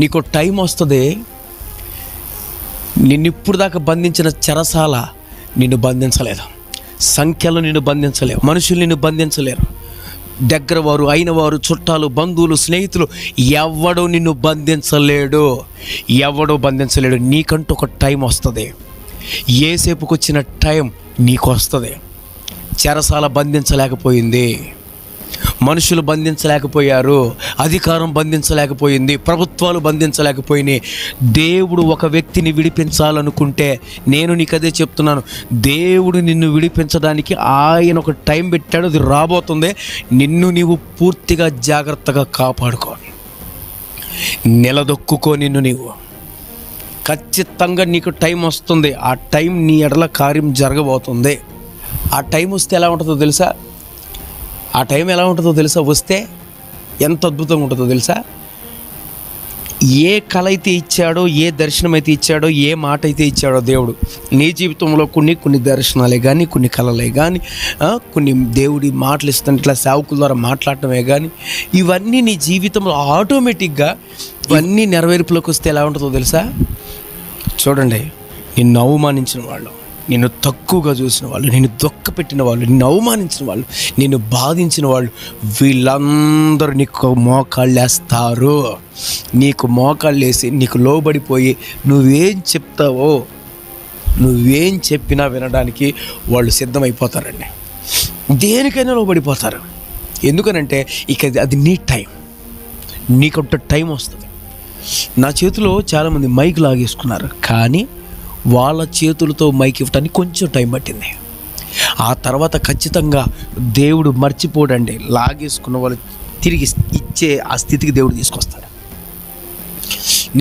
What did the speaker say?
నీకు టైం వస్తుంది. నిన్ను ఇప్పుడు దాకా బంధించిన చెరసాల నిన్ను బంధించలేదు. సంఖ్యలు నిన్ను బంధించలేవు. మనుషులు నిన్ను బంధించలేరు. దగ్గర వారు అయిన వారు చుట్టాలు బంధువులు స్నేహితులు ఎవడు నిన్ను బంధించలేడు. ఎవడు బంధించలేడు. నీకంటూ ఒక టైం వస్తుంది. ఏసేపుకి వచ్చిన టైం నీకు వస్తుంది చెరసాల బంధించలేకపోయింది. మనుషులు బంధించలేకపోయారు అధికారం బంధించలేకపోయింది ప్రభుత్వాలు బంధించలేకపోయినాయి. దేవుడు ఒక వ్యక్తిని విడిపించాలనుకుంటే నేను నీకు అదే చెప్తున్నాను. దేవుడు నిన్ను విడిపించడానికి ఆయన ఒక టైం పెట్టాడు అది రాబోతుంది. నిన్ను నీవు పూర్తిగా జాగ్రత్తగా కాపాడుకో. నిలదొక్కుకో నిన్ను నీవు. ఖచ్చితంగా నీకు టైం వస్తుంది. ఆ టైం నీ ఎడల కార్యం జరగబోతుంది. ఆ టైం వస్తే ఎలా ఉంటుందో తెలుసా? ఆ టైం ఎలా ఉంటుందో తెలుసా? వస్తే ఎంత అద్భుతంగా ఉంటుందో తెలుసా? ఏ కళ అయితే ఇచ్చాడో ఏ దర్శనం అయితే ఇచ్చాడో ఏ మాట అయితే ఇచ్చాడో దేవుడు నీ జీవితంలో కొన్ని కొన్ని దర్శనాలే కానీ కొన్ని కళలే కానీ కొన్ని దేవుడి మాటలు ఇస్తాను ఇట్లా సేవకుల ద్వారా మాట్లాడటమే కానీ ఇవన్నీ నీ జీవితంలో ఆటోమేటిక్గా ఇవన్నీ నెరవేర్పులోకి వస్తే ఎలా ఉంటుందో తెలుసా? చూడండి నిన్ను అవమానించిన వాళ్ళు. నిన్ను తక్కువగా చూసిన వాళ్ళు నిన్ను దొక్కపెట్టిన వాళ్ళు నిన్ను అవమానించిన వాళ్ళు నిన్ను బాధించిన వాళ్ళు వీళ్ళందరూ నీకు మోకాళ్ళు వేస్తారు. నీకు మోకాళ్ళు వేసి నీకు లోబడిపోయి నువ్వేం చెప్తావో నువ్వేం చెప్పినా వినడానికి వాళ్ళు సిద్ధమైపోతారండి. దేనికైనా లోబడిపోతారు. ఎందుకనంటే ఇక అది- నీ టైం. నీకంట టైం వస్తుంది. నా చేతిలో చాలామంది మైక్ లాగేసుకున్నారు. కానీ వాళ్ళ చేతులతో మైక్ ఇవ్వటానికి కొంచెం టైం పట్టింది. ఆ తర్వాత ఖచ్చితంగా దేవుడు మర్చిపోడండి. లాగేసుకున్న వాళ్ళు తిరిగి ఇచ్చే ఆ స్థితికి దేవుడు తీసుకొస్తాడు.